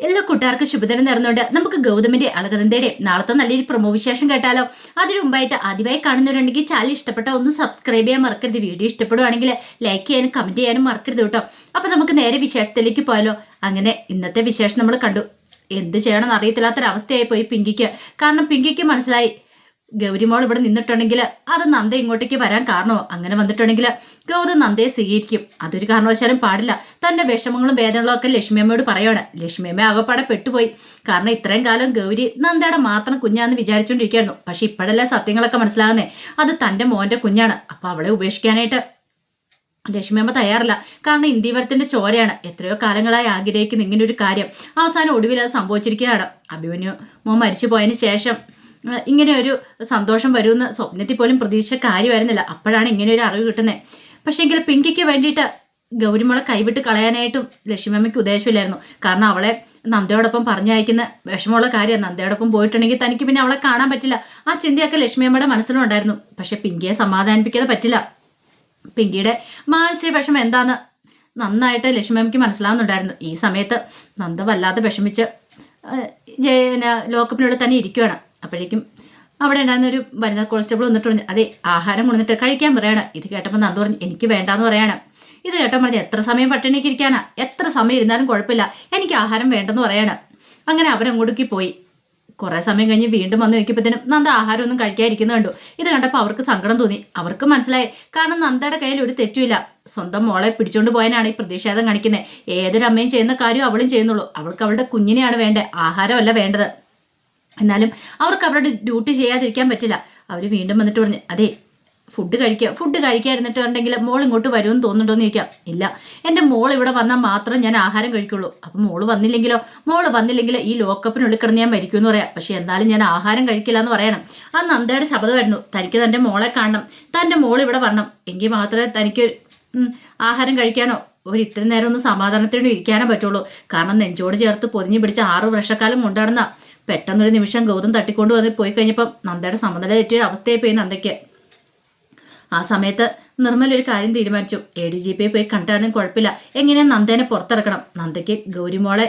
എല്ലാ കൂട്ടുകാർക്കും ശുഭദിനം നേർന്നുകൊണ്ട് നമുക്ക് ഗൗതമിന്റെ അളകനന്ദയുടെ നാളത്തെ നല്ലൊരു പ്രൊമോ വിശേഷം കേട്ടാലോ? അതിനു മുമ്പായിട്ട് ആദ്യമായി കാണുന്നവരുണ്ടെങ്കിൽ ചാനൽ ഇഷ്ടപ്പെട്ട ഒന്ന് സബ്സ്ക്രൈബ് ചെയ്യാൻ മറക്കരുത്. വീഡിയോ ഇഷ്ടപ്പെടുവാണെങ്കിൽ ലൈക്ക് ചെയ്യാനും കമന്റ് ചെയ്യാനും മറക്കരുത് കേട്ടോ. അപ്പൊ നമുക്ക് നേരെ വിശേഷത്തിലേക്ക് പോയാലോ? അങ്ങനെ ഇന്നത്തെ വിശേഷം നമ്മൾ കണ്ടു. എന്ത് ചെയ്യണമെന്ന് അറിയത്തില്ലാത്തൊരവസ്ഥയായി പോയി പിങ്കിക്ക്. കാരണം പിങ്കിക്ക് മനസ്സിലായി ഗൗരിമോൾ ഇവിടെ നിന്നിട്ടുണ്ടെങ്കിൽ അത് നന്ദ ഇങ്ങോട്ടേക്ക് വരാൻ കാരണമോ? അങ്ങനെ വന്നിട്ടുണ്ടെങ്കിൽ ഗൗതം നന്ദയെ സ്വീകരിക്കും. അതൊരു കാരണവശാലും പാടില്ല. തന്റെ വിഷമങ്ങളും വേദനകളും ഒക്കെ ലക്ഷ്മിയമ്മയോട് പറയാണ്. ലക്ഷ്മിയമ്മ ആകപ്പാടെ പെട്ടുപോയി. കാരണം ഇത്രയും കാലം ഗൗരി നന്ദയുടെ മാത്രം കുഞ്ഞാന്ന് വിചാരിച്ചുകൊണ്ടിരിക്കുകയായിരുന്നു പക്ഷെ ഇപ്പോഴല്ലേ സത്യങ്ങളൊക്കെ മനസ്സിലാകുന്നേ. അത് തന്റെ മോന്റെ കുഞ്ഞാണ്. അപ്പൊ അവളെ ഉപേക്ഷിക്കാനായിട്ട് ലക്ഷ്മിയമ്മ തയ്യാറല്ല. കാരണം ഇന്ത്യവരത്തിന്റെ ചോരയാണ്. എത്രയോ കാലങ്ങളായി ആഗ്രഹിക്കുന്ന ഇങ്ങനെ ഒരു കാര്യം. അവസാനം ഒടുവിൽ അത് സംഭവിച്ചിരിക്കുകയാണ്. അഭിമന്യു മോൻ മരിച്ചു പോയതിന് ശേഷം ഇങ്ങനെ ഒരു സന്തോഷം വരുമെന്ന് സ്വപ്നത്തിൽ പോലും പ്രതീക്ഷിച്ച കാര്യമായിരുന്നില്ല. അപ്പോഴാണ് ഇങ്ങനെ ഒരു അറിവ് കിട്ടുന്നത് പക്ഷേങ്കിൽ പിങ്കിക്ക് വേണ്ടിയിട്ട് ഗൗരിമോളെ കൈവിട്ട് കളയാനായിട്ടും ലക്ഷ്മിയമ്മയ്ക്ക് ഉദ്ദേശമില്ലായിരുന്നു. കാരണം അവളെ നന്ദയോടൊപ്പം പറഞ്ഞയക്കുന്ന വിഷമമുള്ള കാര്യം നന്ദയോടൊപ്പം പോയിട്ടുണ്ടെങ്കിൽ തനിക്ക് പിന്നെ അവളെ കാണാൻ പറ്റില്ല. ആ ചിന്തയൊക്കെ ലക്ഷ്മിയമ്മയുടെ മനസ്സിലുണ്ടായിരുന്നു. പക്ഷെ പിങ്കിയെ സമാധാനിപ്പിക്കാതെ പറ്റില്ല. പിങ്കിയുടെ മാനസിക വിഷമം എന്താന്ന് നന്നായിട്ട് ലക്ഷ്മിയമ്മയ്ക്ക് മനസ്സിലാവുന്നുണ്ടായിരുന്നു. ഈ സമയത്ത് നന്ദ വല്ലാതെ വിഷമിച്ച് ജയന ജയ ലോക്കപ്പിനുള്ളിൽ തന്നെ ഇരിക്കുകയാണ് അപ്പോഴേക്കും അവിടെ ഉണ്ടായിരുന്ന ഒരു വനിതാ കോൺസ്റ്റബിൾ വന്നിട്ട് പറഞ്ഞു അതെ ആഹാരം കൊണ്ടിട്ട് കഴിക്കാൻ പറയണം. ഇത് കേട്ടപ്പോൾ നന്ദു പറഞ്ഞു എനിക്ക് വേണ്ടാന്ന് പറയണം. ഇത് കേട്ടോ പറഞ്ഞു എത്ര സമയം പട്ടിണിക്ക് ഇരിക്കാനാ? എത്ര സമയം ഇരുന്നാലും കുഴപ്പമില്ല. എനിക്ക് ആഹാരം വേണ്ടെന്ന് പറയണം. അങ്ങനെ അവരങ്ങോട്ടേക്ക് പോയി. കുറേ സമയം കഴിഞ്ഞ് വീണ്ടും വന്ന് നോക്കിയപ്പോഴത്തേനും നന്ദ ആഹാരമൊന്നും കഴിക്കാതിരിക്കുന്നത് കണ്ടു. ഇത് കണ്ടപ്പോൾ അവർക്ക് സങ്കടം തോന്നി. അവർക്ക് മനസ്സിലായി. കാരണം നന്ദയുടെ കയ്യിൽ ഒരു തെറ്റുമില്ല. സ്വന്തം മോളെ പിടിച്ചുകൊണ്ട് പോയനാണ് ഈ പ്രതിഷേധം കാണിക്കുന്നത് ഏതൊരു അമ്മയും ചെയ്യുന്ന കാര്യവും അവളും ചെയ്യുന്നുള്ളൂ. അവൾക്ക് അവളുടെ കുഞ്ഞിനെയാണ് വേണ്ടത്. ആഹാരമല്ല വേണ്ടത്. എന്നാലും അവർക്ക് അവരുടെ ഡ്യൂട്ടി ചെയ്യാതിരിക്കാൻ പറ്റില്ല. അവർ വീണ്ടും വന്നിട്ട് പറഞ്ഞു അതെ ഫുഡ് കഴിക്കുക ഫുഡ് കഴിക്കാതിരുന്നിട്ട് ഉണ്ടെങ്കിൽ മോൾ ഇങ്ങോട്ട് വരുമെന്ന് തോന്നുന്നുണ്ടോയെന്ന് ചോദിക്കാം. ഇല്ല എന്റെ മോൾ ഇവിടെ വന്നാൽ മാത്രം ഞാൻ ആഹാരം കഴിക്കുള്ളൂ. അപ്പം മോൾ വന്നില്ലെങ്കിലോ? മോൾ വന്നില്ലെങ്കിൽ ഈ ലോക്കപ്പിനുള്ളിൽ കിടന്ന് ഞാൻ മരിക്കും എന്ന് പറയാം. പക്ഷേ എന്നാലും ഞാൻ ആഹാരം കഴിക്കില്ല എന്ന് പറയണം ആ നന്ദയുടെ ശബ്ദമായിരുന്നു തനിക്ക് തന്റെ മോളെ കാണണം. തന്റെ മോൾ ഇവിടെ വരണം. എങ്കിൽ മാത്രമേ തനിക്ക് ആഹാരം കഴിക്കാനോ ഒരു ഇത്രയും നേരം ഒന്ന് സമാധാനത്തിനും ഇരിക്കാനേ പറ്റുള്ളൂ. കാരണം നെഞ്ചോട് ചേർത്ത് പൊതിഞ്ഞ് പിടിച്ച ആറ് വർഷക്കാലം കൊണ്ടുനടന്ന പെട്ടെന്നൊരു നിമിഷം ഗൗതം തട്ടിക്കൊണ്ട് വന്ന് പോയി കഴിഞ്ഞപ്പം നന്ദയുടെ സമനില തെറ്റിയ അവസ്ഥയെ പോയി നന്ദയ്ക്ക്. ആ സമയത്ത് നിർമ്മൽ ഒരു കാര്യം തീരുമാനിച്ചു. എ ഡി ജി പിയെ പോയി കണ്ടാലും കുഴപ്പമില്ല. എങ്ങനെ നന്ദേനെ പുറത്തിറക്കണം? നന്ദയ്ക്ക് ഗൗരിമോളെ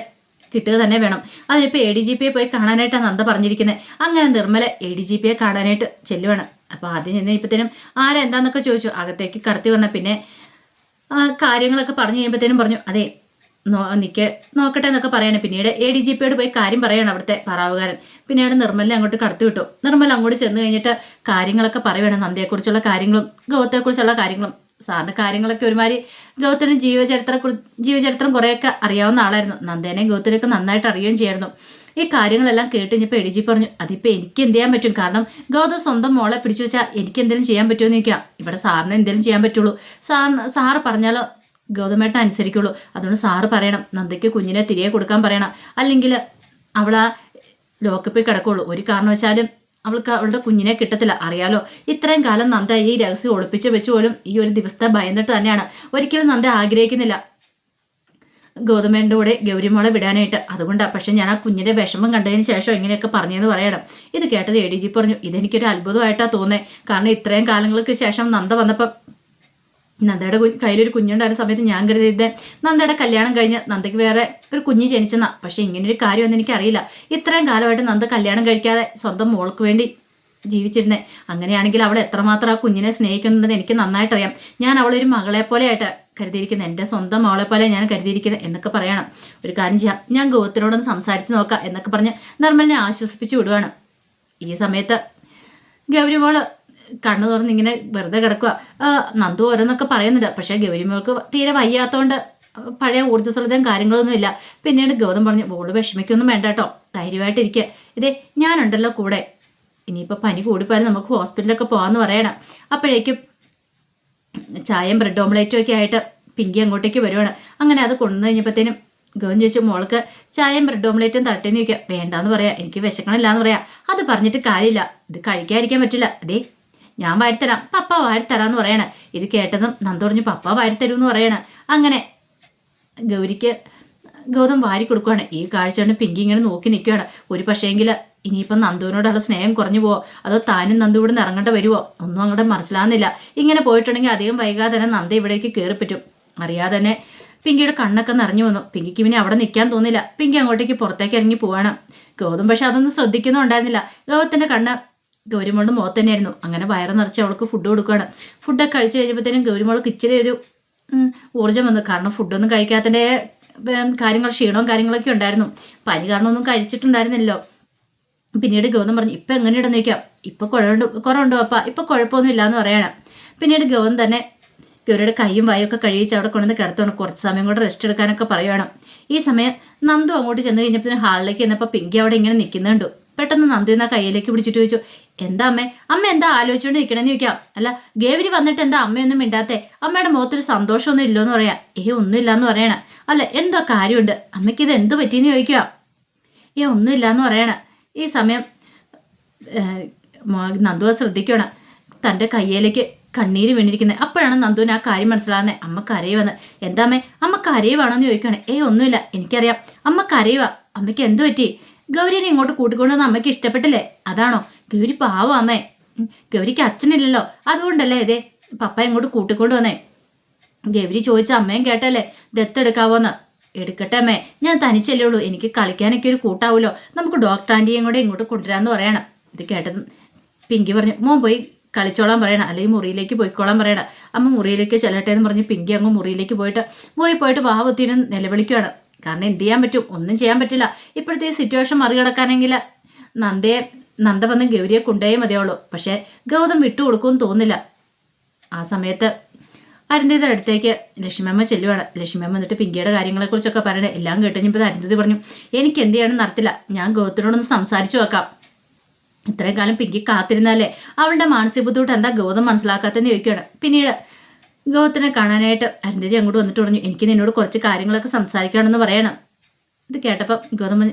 കിട്ടുക തന്നെ വേണം. അതിനിപ്പോൾ എ ഡി ജി പിയെ പോയി കാണാനായിട്ടാണ് നന്ദ പറഞ്ഞിരിക്കുന്നത് അങ്ങനെ നിർമ്മല എ ഡി ജി പിയെ കാണാനായിട്ട് ചെല്ലുവാണ്. അപ്പോൾ ആദ്യം ചെന്ന് ഇപ്പത്തേനും ആരെന്താന്നൊക്കെ ചോദിച്ചു. അകത്തേക്ക് കടത്തി വന്ന പിന്നെ കാര്യങ്ങളൊക്കെ പറഞ്ഞു കഴിയുമ്പോഴത്തേനും പറഞ്ഞു അതെ നോ നിക്ക് നോക്കട്ടെ എന്നൊക്കെ പറയാണ്. പിന്നീട് എ ഡി ജി പിയോട് പോയി കാര്യം പറയാണ് അവിടുത്തെ പറാവുകാരൻ പിന്നീട് നിർമ്മലിനെ അങ്ങോട്ട് കടത്തി വിട്ടു. നിർമ്മൽ അങ്ങോട്ട് ചെന്ന് കഴിഞ്ഞിട്ട് കാര്യങ്ങളൊക്കെ പറയുകയാണ് നന്ദിയെക്കുറിച്ചുള്ള കാര്യങ്ങളും ഗൗതത്തെക്കുറിച്ചുള്ള കാര്യങ്ങളും. സാറിന് കാര്യങ്ങളൊക്കെ ഒരുമാതിരി ഗൗതത്തിന് ജീവചരിത്ര ജീവചരിത്രം കുറേയൊക്കെ അറിയാവുന്ന ആളായിരുന്നു. നന്ദേനെയും ഗൗതനെയൊക്കെ നന്നായിട്ട് അറിയുകയും ചെയ്യായിരുന്നു. ഈ കാര്യങ്ങളെല്ലാം കേട്ട് കഴിഞ്ഞപ്പോൾ എ ഡി ജി പറഞ്ഞു അതിപ്പോൾ എനിക്ക് എന്ത് ചെയ്യാൻ പറ്റും? കാരണം ഗൗതം സ്വന്തം മോളെ പിടിച്ചു വെച്ചാൽ എനിക്ക് എന്തെങ്കിലും ചെയ്യാൻ പറ്റുമോ എന്ന് ചോദിക്കാം. ഇവിടെ സാറിന് എന്തെങ്കിലും ചെയ്യാൻ പറ്റുള്ളൂ. സാർ സാറ് പറഞ്ഞാലോ ഗൗതമേട്ടൻ അനുസരിക്കുള്ളൂ. അതുകൊണ്ട് സാറ് പറയണം നന്ദയ്ക്ക് കുഞ്ഞിനെ തിരികെ കൊടുക്കാൻ പറയണം. അല്ലെങ്കിൽ അവൾ ആ ലോക്കപ്പിൽ കിടക്കുള്ളൂ. ഒരു കാരണവശാലും അവൾക്ക് അവളുടെ കുഞ്ഞിനെ കിട്ടത്തില്ല. അറിയാലോ ഇത്രയും കാലം നന്ദ ഈ രഹസ്യം ഒളിപ്പിച്ചു വെച്ച് പോലും ഈ ഒരു ദിവസത്തെ ഭയന്നിട്ട് തന്നെയാണ്. ഒരിക്കലും നന്ദ ആഗ്രഹിക്കുന്നില്ല ഗൗതമേന്റെ കൂടെ ഗൗരിമോളെ വിടാനായിട്ട്. അതുകൊണ്ടാണ് പക്ഷെ ഞാൻ ആ കുഞ്ഞിന്റെ വിഷമം കണ്ടതിന് ശേഷം ഇങ്ങനെയൊക്കെ പറഞ്ഞതെന്ന് പറയണം. ഇത് കേട്ടത് എ ഡി ജി പറഞ്ഞു ഇതെനിക്കൊരു അത്ഭുതമായിട്ടാണ് തോന്നുന്നത് കാരണം ഇത്രയും കാലങ്ങൾക്ക് ശേഷം നന്ദ വന്നപ്പം നന്ദയുടെ കയ്യിലൊരു കുഞ്ഞുണ്ടായിരുന്ന സമയത്ത് ഞാൻ കരുതിയത് നന്ദയുടെ കല്യാണം കഴിഞ്ഞ് നന്ദയ്ക്ക് വേറെ ഒരു കുഞ്ഞ് ജനിച്ചെന്നാ. പക്ഷെ ഇങ്ങനൊരു കാര്യമൊന്നും എനിക്കറിയില്ല. ഇത്രയും കാലമായിട്ട് നന്ദ കല്യാണം കഴിക്കാതെ സ്വന്തം മോൾക്ക് വേണ്ടി ജീവിച്ചിരുന്നത് അങ്ങനെയാണെങ്കിൽ അവൾ എത്രമാത്രം ആ കുഞ്ഞിനെ സ്നേഹിക്കുന്നുണ്ടെന്ന് എനിക്ക് നന്നായിട്ടറിയാം. ഞാൻ അവളൊരു മകളെ പോലെയായിട്ട് കരുതിയിരിക്കുന്നത് എന്റെ സ്വന്തം മകളെ പോലെ ഞാൻ കരുതിയിരിക്കുന്നത് എന്നൊക്കെ പറയണം. ഒരു കാര്യം ചെയ്യാം. ഞാൻ ഗൗതത്തിനോടൊന്ന് സംസാരിച്ച് നോക്കാം എന്നൊക്കെ പറഞ്ഞ് നിർമ്മലിനെ ആശ്വസിപ്പിച്ച് വിടുവാണ്. ഈ സമയത്ത് ഗൗരിമോൾ കണ്ണു തുറന്ന് ഇങ്ങനെ വെറുതെ കിടക്കുക. നന്ദു ഓരോന്നൊക്കെ പറയുന്നുണ്ട്. പക്ഷേ ഗൗരിമോൾക്ക് തീരെ വയ്യാത്തതുകൊണ്ട് പഴയ ഊർജസ്വലതയും കാര്യങ്ങളൊന്നും ഇല്ല. പിന്നീട് ഗൗതം പറഞ്ഞു ബോൾ വിഷമിക്കൊന്നും വേണ്ട കേട്ടോ. ധൈര്യമായിട്ടിരിക്കുക ഇതേ ഞാനുണ്ടല്ലോ കൂടെ. ഇനിയിപ്പോൾ പനി കൂടിപ്പോയാലും നമുക്ക് ഹോസ്പിറ്റലിലൊക്കെ പോകാമെന്ന് പറയണം. അപ്പോഴേക്കും ചായയും ബ്രെഡ് ഓംലേറ്റും ഒക്കെ ആയിട്ട് പിങ്കി അങ്ങോട്ടേക്ക് വരുവാണ്. അങ്ങനെ അത് കൊണ്ടു കഴിഞ്ഞപ്പോഴത്തേനും ഗവൻ ചോദിച്ചു മോൾക്ക് ചായയും ബ്രെഡ് ഓംലേറ്റും തട്ടേന്ന് ചോദിക്കുക വേണ്ടാന്ന് പറയാം. എനിക്ക് വിശക്കണില്ല എന്ന് പറയാം. അത് പറഞ്ഞിട്ട് കാര്യമില്ല. ഇത് കഴിക്കാതിരിക്കാൻ പറ്റില്ല. അതേ ഞാൻ വാഴ്ത്തരാം പപ്പ വാഴ്ത്തരാന്ന് പറയണേ. ഇത് കേട്ടതും നന്ദോറിഞ്ഞ് പപ്പ എന്ന് പറയണ. അങ്ങനെ ഗൗരിക്ക് ഗൗതം വാരി കൊടുക്കുകയാണ് ഈ കാഴ്ച കൊണ്ട് പിങ്കി ഇങ്ങനെ നോക്കി നിൽക്കുകയാണ് ഒരു പക്ഷേങ്കിൽ ഇനിയിപ്പം നന്ദുവിനോടുള്ള സ്നേഹം കുറഞ്ഞു പോവോ? അതോ താനും നന്ദു ഇവിടെ നിന്ന് ഇറങ്ങേണ്ട വരുമോ ഒന്നും അങ്ങോട്ട് മനസ്സിലാകുന്നില്ല ഇങ്ങനെ പോയിട്ടുണ്ടെങ്കിൽ അധികം വൈകാതെ തന്നെ നന്ദ ഇവിടേക്ക് കയറി പറ്റും. അറിയാതെ തന്നെ പിങ്കിയുടെ കണ്ണൊക്കെ നിറഞ്ഞു വന്നു. പിങ്കിക്ക് പിന്നെ അവിടെ നിൽക്കാൻ തോന്നില്ല. പിങ്കി അങ്ങോട്ടേക്ക് പുറത്തേക്ക് ഇറങ്ങി പോവാണ്. ഗൗതം പക്ഷെ അതൊന്നും ശ്രദ്ധിക്കുന്നുണ്ടായിരുന്നില്ല ഗൗതത്തിന്റെ കണ്ണ് ഗൗരിമോളുടെ മുഖത്ത് തന്നെയായിരുന്നു അങ്ങനെ വയറ് നിറച്ച് അവൾക്ക് ഫുഡ് കൊടുക്കുകയാണ് ഫുഡൊക്കെ കഴിച്ചു കഴിഞ്ഞപ്പോഴത്തേനും ഗൗരിമോൾക്ക് ഇച്ചിരി ഒരു ഊർജം വന്നു. കാരണം ഫുഡൊന്നും കഴിക്കാത്തതിന്റെ കാര്യങ്ങൾ ക്ഷീണവും കാര്യങ്ങളൊക്കെ ഉണ്ടായിരുന്നു. പനി കാരണം ഒന്നും കഴിച്ചിട്ടുണ്ടായിരുന്നില്ലല്ലോ. പിന്നീട് ഗൗതം പറഞ്ഞു ഇപ്പം എങ്ങനെ ഇടന്നേക്കാം? ഇപ്പം കുഴണ്ട് കുറവുണ്ടോ അപ്പ ഇപ്പം കുഴപ്പമൊന്നും ഇല്ലയെന്ന് പറയണം. പിന്നീട് ഗൗതം തന്നെ ഗൗരിയുടെ കൈയും വായൊക്കെ കഴിയിച്ച് അവിടെ കൊണ്ടുവന്ന് കിടത്തുകയാണ് കുറച്ച് സമയം കൂടെ റെസ്റ്റ് എടുക്കാനൊക്കെ പറയുകയാണ് ഈ സമയം നന്ദു അങ്ങോട്ട് ചെന്ന് കഴിഞ്ഞപ്പോൾ ഹാളിലേക്ക് ചെന്നപ്പോൾ പിങ്കി അവിടെ ഇങ്ങനെ നിൽക്കുന്നുണ്ടു. പെട്ടെന്ന് നന്ദു എന്ന കയ്യിലേക്ക് പിടിച്ചിട്ട് ചോദിച്ചു എന്താ അമ്മേ? അമ്മ എന്താ ആലോചിച്ചുകൊണ്ട് നിൽക്കണമെന്ന് ചോദിക്കാം. അല്ല ഗേവരി വന്നിട്ട് എന്താ അമ്മയൊന്നും മിണ്ടാത്തെ? അമ്മയുടെ മുഖത്തൊരു സന്തോഷമൊന്നും ഇല്ലോന്ന് പറയാം. ഏ ഒന്നുമില്ല എന്ന് പറയണ. അല്ല എന്തോ കാര്യമുണ്ട്. അമ്മയ്ക്ക് ഇത് എന്ത് പറ്റിയെന്ന് ചോദിക്കുക. ഏ ഒന്നുമില്ല എന്ന് പറയണ. ഈ സമയം നന്ദു ശ്രദ്ധിക്കണം. തന്റെ കയ്യിലേക്ക് കണ്ണീര് വീണിരിക്കുന്നത് അപ്പോഴാണ് നന്ദുവിന് ആ കാര്യം മനസ്സിലാകുന്നത് അമ്മ കരയുവെന്ന് എന്താ അമ്മേ? അമ്മ കരയുവാണോന്ന് ചോദിക്കുകയാണ്. ഏയ് ഒന്നുമില്ല. എനിക്കറിയാം. അമ്മ കരയുക അമ്മയ്ക്ക് എന്ത് പറ്റി? ഗൗരിനെ ഇങ്ങോട്ട് കൂട്ടിക്കൊണ്ടുവന്ന് അമ്മയ്ക്ക് ഇഷ്ടപ്പെട്ടില്ലേ? അതാണോ? ഗൗരി പാവം അമ്മേ. ഗൗരിക്ക് അച്ഛനില്ലല്ലോ. അതുകൊണ്ടല്ലേ ഇതേ പപ്പ ഇങ്ങോട്ട് കൂട്ടിക്കൊണ്ടു വന്നേ. ഗൗരി ചോദിച്ച അമ്മയും കേട്ടല്ലേ? ദത്തെടുക്കാവോന്ന്. എടുക്കട്ടെ അമ്മേ ഞാൻ തനിച്ചല്ലേ ഉള്ളൂ. എനിക്ക് കളിക്കാനൊക്കെ ഒരു കൂട്ടാവുമല്ലോ നമുക്ക് ഡോക്ടർ ആന്റിയും കൂടെ ഇങ്ങോട്ട് കൊണ്ടുവരാമെന്ന് പറയണം. ഇത് കേട്ടത് പിങ്കി പറഞ്ഞു മോൻ പോയി കളിച്ചോളാൻ പറയണം. അല്ലെങ്കിൽ മുറിയിലേക്ക് പോയിക്കോളാൻ പറയണം. അമ്മ മുറിയിലേക്ക് ചെല്ലട്ടെ എന്ന് പറഞ്ഞ് പിങ്കി അങ്ങ് മുറിയിലേക്ക് പോയിട്ട് മുറി പോയിട്ട് വാവത്തിന് നിലവിളിക്കുകയാണ് കാരണം എന്ത് ചെയ്യാൻ പറ്റും? ഒന്നും ചെയ്യാൻ പറ്റില്ല. ഇപ്പോഴത്തെ സിറ്റുവേഷൻ മറികടക്കാനെങ്കിൽ നന്ദയെ നന്ദ വന്ന് ഗൗരിയെ കൊണ്ടുപോയേ മതിയാവുള്ളൂ. പക്ഷേ ഗൗതം വിട്ടുകൊടുക്കുമെന്ന് തോന്നില്ല ആ സമയത്ത് അരുന്ധതിയുടെ അടുത്തേക്ക് ലക്ഷ്മിയമ്മ ചെല്ലുവാണ്. ലക്ഷ്മിയമ്മ എന്നിട്ട് പിങ്കിയുടെ കാര്യങ്ങളെക്കുറിച്ചൊക്കെ പറയണേ. എല്ലാം കേട്ടുകഴിഞ്ഞപ്പോൾ അരുന്ധതി പറഞ്ഞു എനിക്ക് എന്ത് ചെയ്യണം നടത്തില്ല. ഞാൻ ഗൗതത്തിനോടൊന്ന് സംസാരിച്ചു വെക്കാം ഇത്രയും കാലം പിങ്കി കാത്തിരുന്നാലേ അവളുടെ മാനസിക ബുദ്ധിമുട്ട് എന്താ ഗൗതം മനസ്സിലാക്കാത്തെന്ന് ചോദിക്കുകയാണ് പിന്നീട് ഗൗതത്തിനെ കാണാനായിട്ട് അരുന്ധതി അങ്ങോട്ട് വന്നിട്ട് പറഞ്ഞു എനിക്ക് നിന്നോട് കുറച്ച് കാര്യങ്ങളൊക്കെ സംസാരിക്കണമെന്ന് പറയണം. ഇത് കേട്ടപ്പം ഗൗതം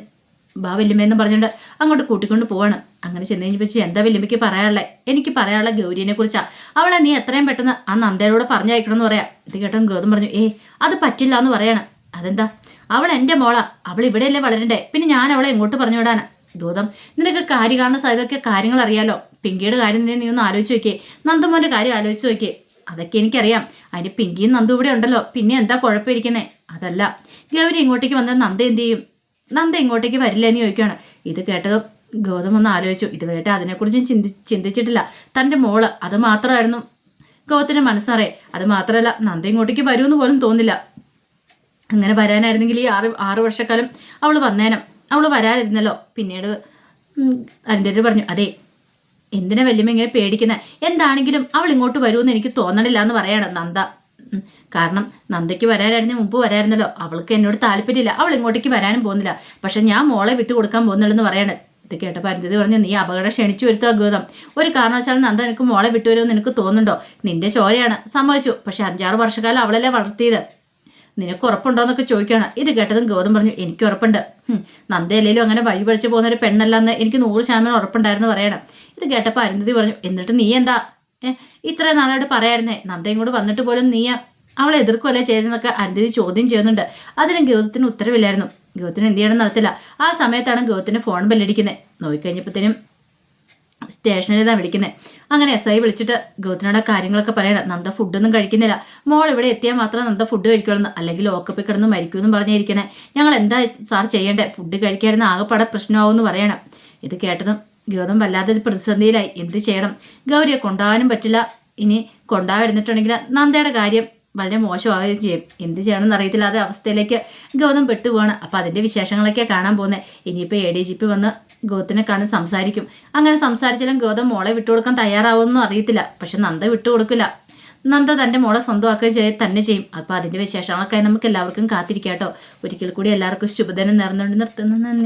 ബാ വല്യമ്മയെന്ന് പറഞ്ഞുകൊണ്ട് അങ്ങോട്ട് കൂട്ടിക്കൊണ്ട് പോവാണ്. അങ്ങനെ ചെന്ന് കഴിഞ്ഞപ്പോൾ എന്താ വല്യമ്മയ്ക്ക് പറയാനുള്ളത് എനിക്ക് പറയാനുള്ള ഗൗരിനെ കുറിച്ചാണ് അവളെ നീ എത്രയും പെട്ടെന്ന് ആ നന്ദയോട് പറഞ്ഞയക്കണമെന്ന് പറയാം. ഇത് കേട്ടോ ഗൗതം പറഞ്ഞു ഏ അത് പറ്റില്ല എന്ന് പറയണം. അതെന്താ? അവൾ എന്റെ മോളാ. അവൾ ഇവിടെയല്ലേ വളരണ്ടേ? പിന്നെ ഞാൻ അവളെ എങ്ങോട്ട് പറഞ്ഞു വിടാനാ ഗൗതം നിനക്ക് കാര്യം കാണുന്ന സാധ്യതയൊക്കെ കാര്യങ്ങൾ അറിയാലോ. പിങ്കിയുടെ കാര്യം നീ ഒന്ന് ആലോചിച്ച് നോക്കിയേ. നന്ദമോന്റെ കാര്യം ആലോചിച്ച് നോക്കിയേ. അതൊക്കെ എനിക്കറിയാം. അതിന് പിങ്കിയും നന്ദു ഇവിടെ ഉണ്ടല്ലോ. പിന്നെ എന്താ കുഴപ്പമിരിക്കുന്നേ? അതല്ല. ഗൗരി ഇങ്ങോട്ടേക്ക് വന്നാൽ നന്ദ എന്ത് ചെയ്യും? നന്ദ ഇങ്ങോട്ടേക്ക് വരില്ല എന്ന് ചോദിക്കുകയാണ് ഇത് കേട്ടതും ഗൗതം ഒന്ന് ആലോചിച്ചു. ഇതുവരെയായിട്ട് അതിനെക്കുറിച്ച് ചിന്തി ചിന്തിച്ചിട്ടില്ല. തന്റെ മോൾ അത് മാത്രമായിരുന്നു ഗൗതത്തിന്റെ മനസ്സറേ. അത് മാത്രമല്ല നന്ദ ഇങ്ങോട്ടേക്ക് വരുമെന്ന് പോലും തോന്നില്ല അങ്ങനെ വരാനായിരുന്നെങ്കിൽ ഈ ആറ് ആറ് വർഷക്കാലം അവൾ വന്നേനം. അവൾ വരാതിരുന്നല്ലോ. പിന്നീട് അരുന്ധതി പറഞ്ഞു അതെ എന്തിനാ വല്യമ്മ ഇങ്ങനെ പേടിക്കുന്നത് എന്താണെങ്കിലും അവൾ ഇങ്ങോട്ട് വരുമെന്ന് എനിക്ക് തോന്നണില്ല എന്ന് പറയാണ് നന്ദ. കാരണം നന്ദയ്ക്ക് വരാനായിരുന്നു മുമ്പ് വരായിരുന്നല്ലോ. അവൾക്ക് എന്നോട് താല്പര്യമില്ല. അവൾ ഇങ്ങോട്ടേക്ക് വരാനും പോകുന്നില്ല. പക്ഷെ ഞാൻ മോളെ വിട്ടു കൊടുക്കാൻ പോകുന്നുള്ളെന്ന് പറയാണ്. ഇത് കേട്ടപ്പോൾ അരുന്ധതി പറഞ്ഞു നീ അപകടം ക്ഷണിച്ചു വരുത്തുക ഗൗതം ഒരു കാരണവശാലും നന്ദ നിനക്ക് മോളെ വിട്ടുവരുമെന്ന് നിനക്ക് തോന്നുന്നുണ്ടോ? നിന്റെ ചോരയാണ്. സംഭവിച്ചു പക്ഷെ അഞ്ചാറ് വർഷക്കാലം അവളല്ലേ വളർത്തിയത്. നിനക്ക് ഉറപ്പുണ്ടോന്നൊക്കെ ചോദിക്കുകയാണ്. ഇത് കേട്ടതും ഗൗതം പറഞ്ഞു എനിക്ക് ഉറപ്പുണ്ട്. നന്ദയല്ലേലും അങ്ങനെ വഴി പഴിച്ചു പോകുന്ന ഒരു പെണ്ണല്ലെന്ന് എനിക്ക് നൂറ് ശതമാനം ഉറപ്പുണ്ടായിരുന്നു പറയണം. ഇത് കേട്ടപ്പോൾ അരുന്ധതി പറഞ്ഞു എന്നിട്ട് നീ എന്താ? ഇത്രയും നാളായിട്ട് പറയായിരുന്നേ നന്ദയും കൂടെ വന്നിട്ട് പോലും നീ അവളെ എതിർക്കുമല്ലേ ചെയ്തെന്നൊക്കെ അരുന്ധതി ചോദ്യം ചെയ്യുന്നുണ്ട്. അതിനും ഗൗതത്തിന് ഉത്തരവില്ലായിരുന്നു. ഗൗതത്തിന് എന്ത് ചെയ്യണം നടത്തില്ല ആ സമയത്താണ് ഗൗതത്തിന് ഫോൺ ബെല്ലടിക്കുന്നത് നോക്കിക്കഴിഞ്ഞപ്പോഴത്തേനും സ്റ്റേഷനിൽ നിന്നാണ് വിളിക്കുന്നത് അങ്ങനെ എസ് ഐ വിളിച്ചിട്ട് ഗൗതനോടെ കാര്യങ്ങളൊക്കെ പറയണം. നന്ദ ഫുഡൊന്നും കഴിക്കുന്നില്ല. മോൾ ഇവിടെ എത്തിയാൽ മാത്രം നന്ദ ഫുഡ് കഴിക്കുള്ളൂ അല്ലെങ്കിൽ ലോക്കപ്പിൽ കിടന്ന് മരിക്കുമെന്നും പറഞ്ഞിരിക്കണേ. ഞങ്ങൾ എന്താ സാർ ചെയ്യേണ്ടേ? ഫുഡ് കഴിക്കാതിരുന്ന ആകെപ്പാടെ പ്രശ്നമാവുമെന്ന് പറയണം. ഇത് കേട്ടതും ഗൗതം വല്ലാത്ത പ്രതിസന്ധിയിലായി. എന്ത് ചെയ്യണം? ഗൗരിയെ കൊണ്ടുപോകാനും പറ്റില്ല. ഇനി കൊണ്ടുപോയിരുന്നിട്ടുണ്ടെങ്കിൽ നന്ദയുടെ കാര്യം വളരെ മോശമാവുകയും ചെയ്യും. എന്ത് ചെയ്യണമെന്ന് അറിയത്തില്ലാതെ അവസ്ഥയിലേക്ക് ഗൗതം പെട്ടുപോവാണ്. അപ്പം അതിന്റെ വിശേഷങ്ങളൊക്കെ കാണാൻ പോകുന്നത് ഇനിയിപ്പോൾ എ ഡി ജി പി വന്ന് ഗൗതത്തിനെ കാണും സംസാരിക്കും. അങ്ങനെ സംസാരിച്ചാലും ഗൗതം മോളെ വിട്ടുകൊടുക്കാൻ തയ്യാറാവുമെന്നും അറിയത്തില്ല. പക്ഷെ നന്ദ വിട്ടുകൊടുക്കില്ല നന്ദ തന്റെ മോളെ സ്വന്തമാക്കുകയും ചെയ്ത് തന്നെ ചെയ്യും. അപ്പോൾ അതിന്റെ വിശേഷങ്ങളൊക്കെ നമുക്ക് എല്ലാവർക്കും കാത്തിരിക്കാം കേട്ടോ. ഒരിക്കൽ കൂടി എല്ലാവർക്കും ശുഭദിനം നേർന്നുകൊണ്ട് നിർത്തുന്നു. നന്ദി.